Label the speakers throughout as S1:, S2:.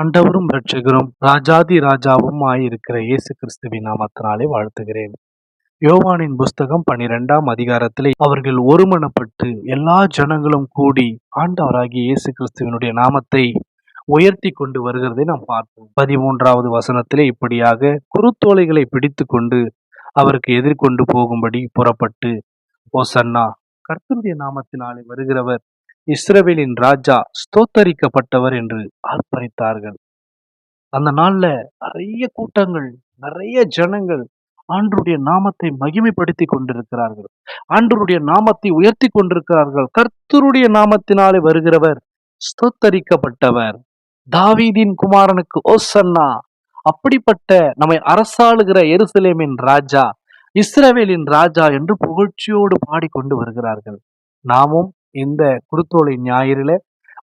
S1: ஆண்டவரும் ரட்சகரும் ராஜாதி ராஜாவும் ஆயிருக்கிற இயேசு கிறிஸ்துவின் நாமத்தினாலே வாழ்த்துகிறேன். யோவானின் புஸ்தகம் பனிரெண்டாம் அதிகாரத்திலே அவர்கள் ஒருமனப்பட்டு எல்லா ஜனங்களும் கூடி ஆண்டவராகிய இயேசு கிறிஸ்துவினுடைய நாமத்தை உயர்த்தி கொண்டு வருகிறதை நாம் பார்ப்போம். பதிமூன்றாவது வசனத்திலே இப்படியாக குருத்தோலைகளை பிடித்து கொண்டு அவருக்கு எதிர்கொண்டு போகும்படி புறப்பட்டு ஓசன்னா கர்த்தருடைய நாமத்தினாலே வருகிறவர் இஸ்ரவேலின் ராஜா ஸ்தோத்தரிக்கப்பட்டவர் என்று ஆர்ப்பரித்தார்கள் அந்த நாள்ல நிறைய கூட்டங்கள் நிறைய ஜனங்கள் ஆண்டருடைய நாமத்தை மகிமைப்படுத்தி கொண்டிருக்கிறார்கள். ஆண்டருடைய நாமத்தை உயர்த்தி கொண்டிருக்கிறார்கள். கர்த்தருடைய நாமத்தினாலே வருகிறவர் ஸ்தோத்தரிக்கப்பட்டவர். தாவீதின் குமாரனுக்கு ஓசன்னா அப்படிப்பட்ட நம்மை அரசாளுகிற எருசலேமின் ராஜா இஸ்ரவேலின் ராஜா என்று புகழ்ச்சியோடு பாடிக்கொண்டு வருகிறார்கள். நாமும் இந்த குருத்தோலை ஞாயிறில்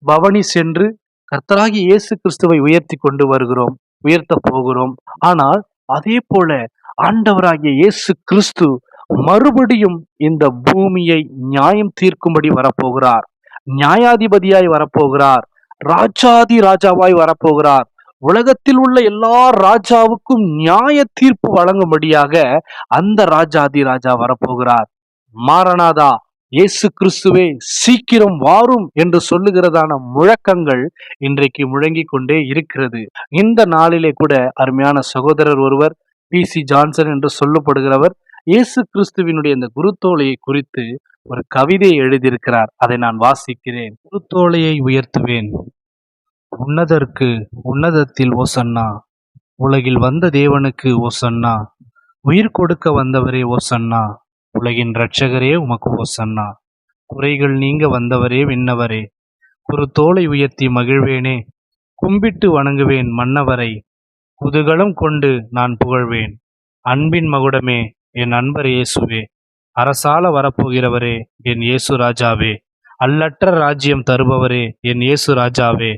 S1: பவனி சென்று கர்த்தராகி இயேசு கிறிஸ்துவை உயர்த்தி கொண்டு வருகிறோம் உயர்த்த போகிறோம். ஆனால் அதே போல ஆண்டவராகிய இயேசு கிறிஸ்து மறுபடியும் இந்த பூமியை நியாயம் தீர்க்கும்படி வரப்போகிறார். நியாயாதிபதியாய் வரப்போகிறார். ராஜாதி ராஜாவாய் வரப்போகிறார். உலகத்தில் உள்ள எல்லா ராஜாவுக்கும் நியாய தீர்ப்பு வழங்கும்படியாக அந்த ராஜாதி ராஜா வரப்போகிறார். மாரநாதா இயேசு கிறிஸ்துவே சீக்கிரம் வாரும் என்று சொல்லுகிறதான முழக்கங்கள் இன்றைக்கு முழங்கிக் கொண்டே இருக்கிறது. இந்த நாளிலே கூட அருமையான சகோதரர் ஒருவர் பி சி ஜான்சன் என்று சொல்லப்படுகிறவர் இயேசு கிறிஸ்துவினுடைய இந்த குருத்தோலையை குறித்து ஒரு கவிதை எழுதியிருக்கிறார். அதை நான் வாசிக்கிறேன். குருத்தோலையை உயர்த்துவேன். உன்னதற்கு உன்னதத்தில் ஓசன்னா. உலகில் வந்த தேவனுக்கு ஓசன்னா. உயிர் கொடுக்க வந்தவரே ஓசன்னா. உலகின் இரட்சகரே உமக்கு ஓசன்னா குறைகள் நீங்க வந்தவரே விண்ணவரே. ஒரு தோலை உயர்த்தி மகிழ்வேனே. கும்பிட்டு வணங்குவேன் மன்னவரை. குதூகலம் கொண்டு நான் புகழ்வேன். அன்பின் மகுடமே என் அன்பர் இயேசுவே. அரசால வரப்போகிறவரே என் இயேசு ராஜாவே. அல்லற்ற ராஜ்யம் தருபவரே என் இயேசு ராஜாவே.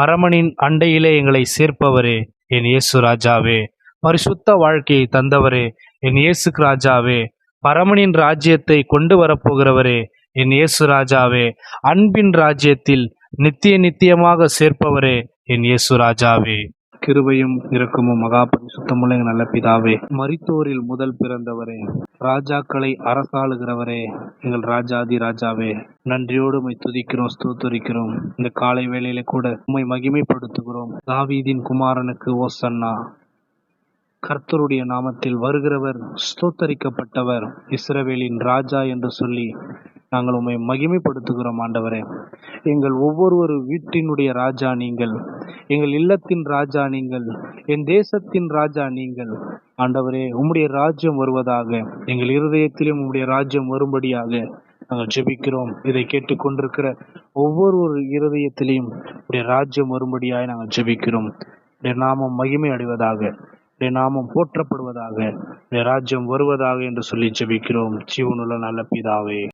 S1: பரமனின் அண்டையிலே எங்களை சேர்ப்பவரே என் இயேசு ராஜாவே. பரிசுத்த வாழ்க்கையை தந்தவரே என் இயேசு ராஜாவே. பரமனின் ராஜ்யத்தை கொண்டு வரப்போகிறவரே என் இயேசு ராஜாவே. அன்பின் ராஜ்யத்தில் நித்திய நித்தியமாக சேர்ப்பவரே என் இயேசு ராஜாவே. கிருபையும் இரக்கமும் மகா பரிசுத்தமுள்ள நல்ல பிதாவே. மரித்தோரில் முதல் பிறந்தவரே. ராஜாக்களை அரசாளுகிறவரே எங்கள் ராஜாதி ராஜாவே. நன்றியோடு உமை துதிக்கிறோம் ஸ்தூத்தரிக்கிறோம். இந்த காலை வேளையில கூட உம்மை மகிமைப்படுத்துகிறோம். தாவீதின் குமாரனுக்கு ஓசன்னா. கர்த்தருடைய நாமத்தில் வருகிறவர் ஸ்தோத்தரிக்கப்பட்டவர் இஸ்ரவேலின் ராஜா என்று சொல்லி நாங்கள் உண்மை மகிமைப்படுத்துகிறோம் ஆண்டவரே. எங்கள் ஒவ்வொருவரு வீட்டினுடைய ராஜா நீங்கள் எங்கள் இல்லத்தின் ராஜா நீங்கள் என் தேசத்தின் ராஜா நீங்கள். ஆண்டவரே உம்முடைய ராஜ்யம் வருவதாக எங்கள் இருதயத்திலும் உம்முடைய ராஜ்யம் வரும்படியாக நாங்கள் ஜெபிக்கிறோம். இதை கேட்டுக்கொண்டிருக்கிற ஒவ்வொரு ஒரு இருதயத்திலையும் உடைய ராஜ்யம் வரும்படியாக நாங்கள் ஜெபிக்கிறோம். நாமம் மகிமை அடைவதாக. நாமம் போற்றப்படுவதாக ராஜ்யம் வருவதாக என்று சொல்லி ஜெபிக்கிறோம். ஜீவனுள்ள நல்ல பிதாவே.